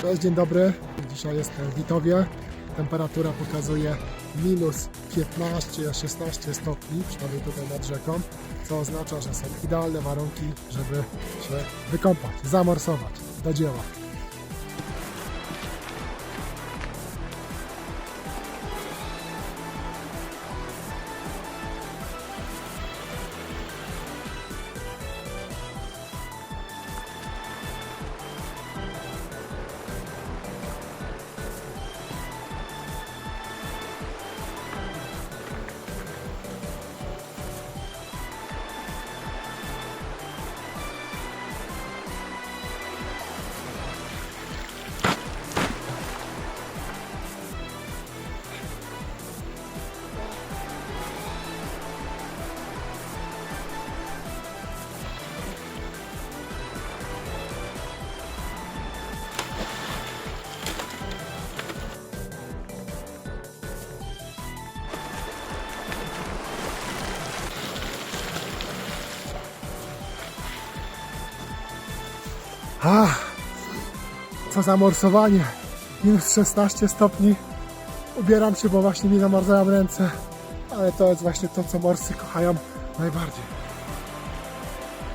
Cześć, dzień dobry. Dzisiaj jestem w Witowie. Temperatura pokazuje minus 15-16 stopni, przynajmniej tutaj nad rzeką, co oznacza, że są idealne warunki, żeby się wykąpać, zamorsować. Do dzieła. Ach, co za morsowanie. Minus 16 stopni. Ubieram się, bo właśnie mi namarzają ręce. Ale to jest właśnie to, co morsy kochają najbardziej.